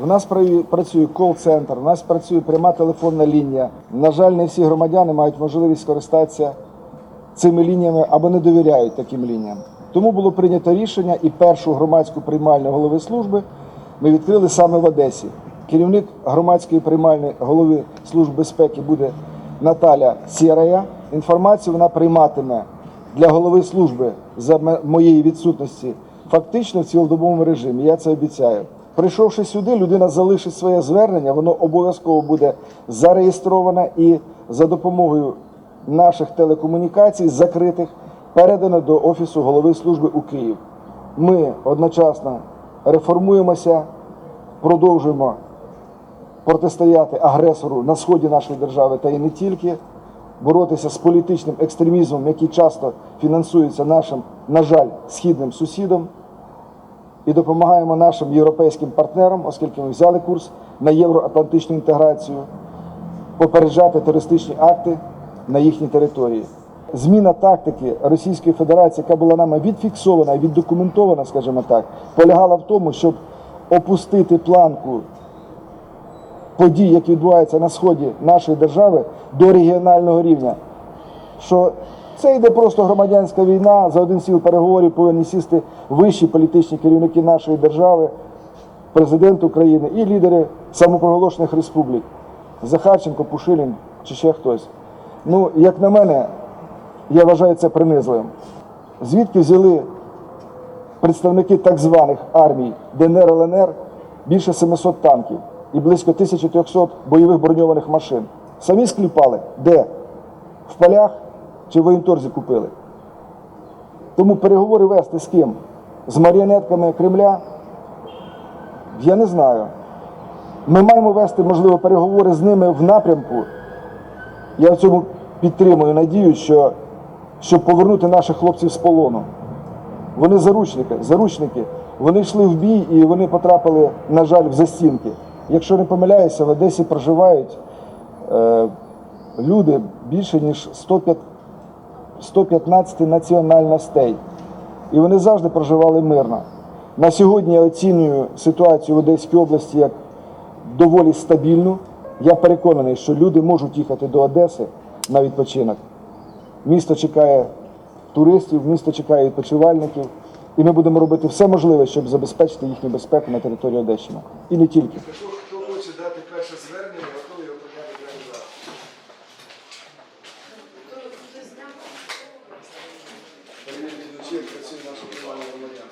У нас працює- кол-центр, у нас працює пряма телефонна лінія. На жаль, не всі громадяни мають можливість скористатися цими лініями або не довіряють таким лініям. Тому було прийнято рішення і першу громадську приймальню голови служби ми відкрили саме в Одесі. Керівник громадської приймальної голови Служби безпеки буде Наталя Сєрая. Інформацію вона прийматиме для голови служби за моєї відсутності фактично в цілодобовому режимі. Я це обіцяю. Прийшовши сюди, людина залишить своє звернення, воно обов'язково буде зареєстроване і за допомогою наших телекомунікацій закритих передано до Офісу голови служби у Київ. Ми одночасно реформуємося, продовжуємо протистояти агресору на сході нашої держави та і не тільки, боротися з політичним екстремізмом, який часто фінансується нашим, на жаль, східним сусідом, і допомагаємо нашим європейським партнерам, оскільки ми взяли курс на євроатлантичну інтеграцію, попереджати терористичні акти на їхній території. Зміна тактики Російської Федерації, яка була нами відфіксована і віддокументована, скажімо так, полягала в тому, щоб опустити планку подій, які відбуваються на сході нашої держави, до регіонального рівня. Що це йде просто громадянська війна. За один стіл переговорів повинні сісти вищі політичні керівники нашої держави, президент України і лідери самопроголошених республік. Захарченко, Пушилін чи ще хтось. Ну, як на мене, я вважаю це принизливим. Звідки взяли представники так званих армій ДНР ЛНР більше 700 танків і близько 1300 бойових броньованих машин. Самі скліпали? Де? В полях чи в воєнторзі купили? Тому переговори вести з ким? З маріонетками Кремля? Я не знаю. Ми маємо вести, можливо, переговори з ними в напрямку. Я в цьому підтримую надію, що щоб повернути наших хлопців з полону. Вони заручники, заручники. Вони йшли в бій і вони потрапили, на жаль, в застінки. Якщо не помиляюся, в Одесі проживають е, люди більше ніж 105, 115 національностей. І вони завжди проживали мирно. На сьогодні я оцінюю ситуацію в Одеській області як доволі стабільну. Я переконаний, що люди можуть їхати до Одеси на відпочинок. Місто чекає туристів, місто чекає відпочивальників. І ми будемо робити все можливе, щоб забезпечити їхню безпеку на території Одещини. І не тільки. наше приймання громадян.